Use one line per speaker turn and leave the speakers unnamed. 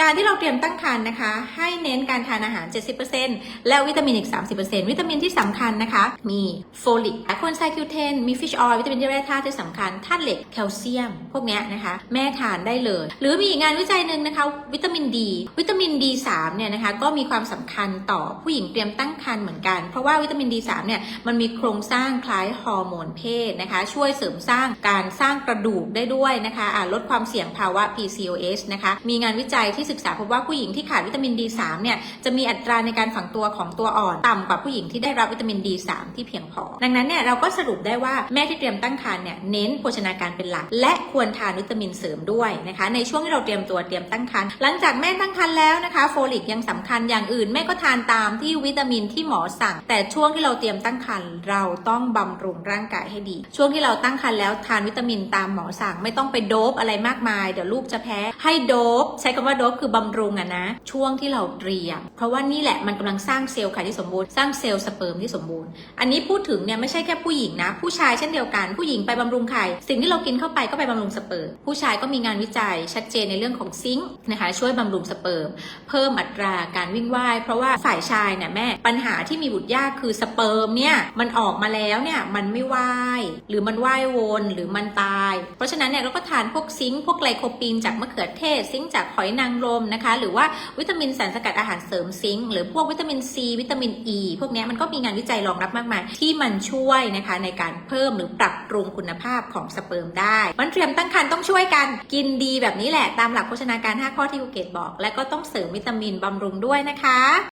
การที่เราเตรียมตั้งครรภ์นะคะ ให้เน้นการทานอาหาร 70%แล้ววิตามินอีก 30%วิตามินที่สำคัญนะคะ มีโฟลิกอะควอนไซคิวเทนมีฟิชออยล์วิตามินที่แร่ธาตุที่สำคัญธาตุเหล็กแคลเซียม พวกนี้นะคะ แม่ทานได้เลย หรือมีอีกงานวิจัยหนึ่งนะคะ วิตามินดี วิตามิน D3 เนี่ยนะคะก็มีความสำคัญต่อผู้หญิงเตรียมตั้งครรภ์เหมือนกัน เพราะว่าวิตามิน D3 เนี่ยมันมีโครงสร้างคล้ายฮอร์โมนเพศนะคะ ช่วยเสริมสร้างการสร้างกระดูกได้ด้วยนะคะอ่าลดความเสี่ยงภาวะ PCOS นะคะ มีงานวิจัยที่ศึกษาพบว่าผู้หญิงที่ขาดวิตามิน D3 เนี่ยจะมีอัตราในการฝังตัวของตัวอ่อนต่ำกว่าผู้หญิงที่ได้รับวิตามิน D3 ที่เพียงพอ ดังนั้นเนี่ยเราก็สรุปได้ว่าแม่ที่เตรียมตั้งครรภ์เนี่ยเน้นโภชนาการเป็นหลัก และควรทานวิตามินเสริมด้วยนะคะในช่วงที่เราเตรียมตัวเตรียมตั้งครรภ์หลังจากแม่ตั้งครรภ์แล้วนะคะ โฟลิกยังสำคัญอย่างอื่นแม่ก็ทานตามที่วิตามินที่หมอสั่ง แต่ช่วงที่เราเตรียมตั้งครรภ์เราต้องบำรุงร่างกายให้ดี ช่วงที่เราตั้งครรภ์แล้วทานวิตามินตามหมอสั่ง ไม่ต้องไปโดบอะไรมากมาย เดี๋ยวลูกจะแพ้ให้โดบใช้คำว่าโดบคือบำรุงอะนะ ช่วงที่เราเตรียม เพราะว่านี่แหละมันกำลังสร้างเซลล์ไข่ที่สมบูรณ์สร้างเซลล์สเปิร์มที่สมบูรณ์ อันนี้พูดถึงเนี่ยไม่ใช่แค่ผู้หญิงนะ ผู้ชายเช่นเดียวกัน ผู้หญิงไปบำรุงไข่สิ่งที่เรากินเข้าไปก็ไปบำรุงสเปิร์มผู้ชายก็มีงานวิจัยชัดเจนในเรื่องของซิงค์นะคะช่วยบำรุงสเปิร์มเพิ่มอัตราการวิ่งว่ายเพราะว่าฝ่ายชายเนี่ยแม่ปัญหาที่มีบุตรยากคือสเปิร์มเนี่ยมันออกมาแล้วเนี่ยมันไม่ว่ายหรือมันว่ายวนหรือมันตาย เพราะฉะนั้นเนี่ยเราก็ทานพวกซิงค์พวกไกลโคปีนจากมะเขือเทศซิงค์จากหอยนางรมนะคะ หรือว่าวิตามินสารสกัดอาหารเสริมซิงค์หรือพวกวิตามินซีวิตามินอ e, ีพวกนี้มันก็มีงานวิจัยรองรับมากมายที่มันช่วยนะคะในการเพิ่มหรือปรับปรุงคุณภาพของสเปิร์มได้ มันเตรียมตั้งครรภ์ต้องช่วยกันกินดีแบบนี้แหละตามหลักโภชนาการ 5 ข้อที่กูเก็ตบอก และก็ต้องเสริมวิตามินบำรุงด้วยนะคะ